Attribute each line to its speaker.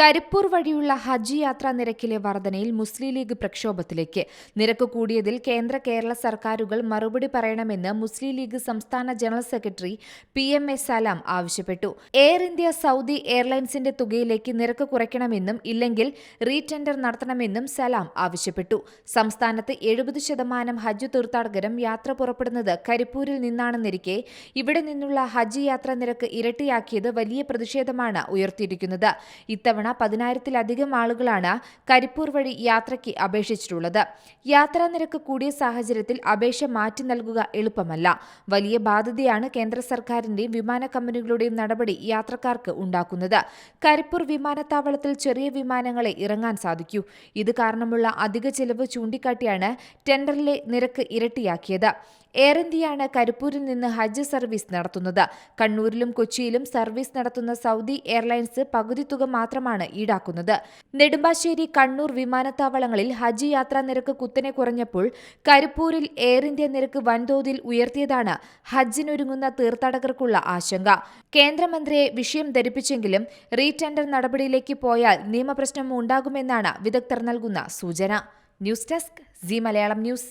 Speaker 1: കരിപ്പൂർ വഴിയുള്ള ഹജ്ജ് യാത്രാ നിരക്കിലെ വർധനയിൽ മുസ്ലിം ലീഗ് പ്രക്ഷോഭത്തിലേക്ക്. നിരക്ക് കൂടിയതിൽ കേന്ദ്ര കേരള സർക്കാരുകൾ മറുപടി പറയണമെന്ന് മുസ്ലിം ലീഗ് സംസ്ഥാന general secretary P M A Salam ആവശ്യപ്പെട്ടു. എയർ ഇന്ത്യ സൗദി എയർലൈൻസിന്റെ തുകയിലേക്ക് നിരക്ക് കുറയ്ക്കണമെന്നും ഇല്ലെങ്കിൽ റീടെൻഡർ നടത്തണമെന്നും സലാം ആവശ്യപ്പെട്ടു. സംസ്ഥാനത്ത് എഴുപത് ശതമാനം ഹജ്ജ് തീർത്ഥാടകരും യാത്ര പുറപ്പെടുന്നത് കരിപ്പൂരിൽ നിന്നാണെന്നിരിക്കെ ഇവിടെ നിന്നുള്ള ഹജ്ജ് യാത്രാ നിരക്ക് ഇരട്ടിയാക്കിയത് വലിയ പ്രതിഷേധമാണ് ഉയർത്തിയിരിക്കുന്നത്. ഇത്തവണ പതിനായിരത്തിലധികം ആളുകളാണ് കരിപ്പൂർ വഴി യാത്രയ്ക്ക് അപേക്ഷിച്ചിട്ടുള്ളത്. യാത്രാ നിരക്ക് കൂടിയ സാഹചര്യത്തിൽ അപേക്ഷ മാറ്റി നൽകുക എളുപ്പമല്ല. വലിയ ബാധ്യതയാണ് കേന്ദ്ര സർക്കാരിന്റെയും വിമാന കമ്പനികളുടെയും നടപടി യാത്രക്കാർക്ക് ഉണ്ടാക്കുന്നത്. കരിപ്പൂർ വിമാനത്താവളത്തിൽ ചെറിയ വിമാനങ്ങളെ ഇറങ്ങാൻ സാധിക്കൂ. ഇത് കാരണമുള്ള അധിക ചെലവ് ചൂണ്ടിക്കാട്ടിയാണ് ടെൻഡറിലെ നിരക്ക് ഇരട്ടിയാക്കിയത്. എയർ ഇന്ത്യയാണ് കരിപ്പൂരിൽ നിന്ന് ഹജ്ജ് സർവീസ് നടത്തുന്നത്. കണ്ണൂരിലും കൊച്ചിയിലും സർവീസ് നടത്തുന്ന സൗദി എയർലൈൻസ് പകുതി തുക മാത്രമാണ് ഈടാക്കുന്നത്. നെടുമ്പാശ്ശേരി കണ്ണൂർ വിമാനത്താവളങ്ങളിൽ ഹജ്ജ് യാത്രാ നിരക്ക് കുത്തനെ കുറഞ്ഞപ്പോൾ കരിപ്പൂരിൽ എയർ ഇന്ത്യ നിരക്ക് വൻതോതിൽ ഉയർത്തിയതാണ് ഹജ്ജിനൊരുങ്ങുന്ന തീർത്ഥാടകർക്കുള്ള ആശങ്ക. കേന്ദ്രമന്ത്രിയെ വിഷയം ധരിപ്പിച്ചെങ്കിലും റീടെൻഡർ നടപടിയിലേക്ക് പോയാൽ നിയമപ്രശ്നം ഉണ്ടാകുമെന്നാണ് വിദഗ്ധർ നൽകുന്ന സൂചന. News desk C Malayalam news.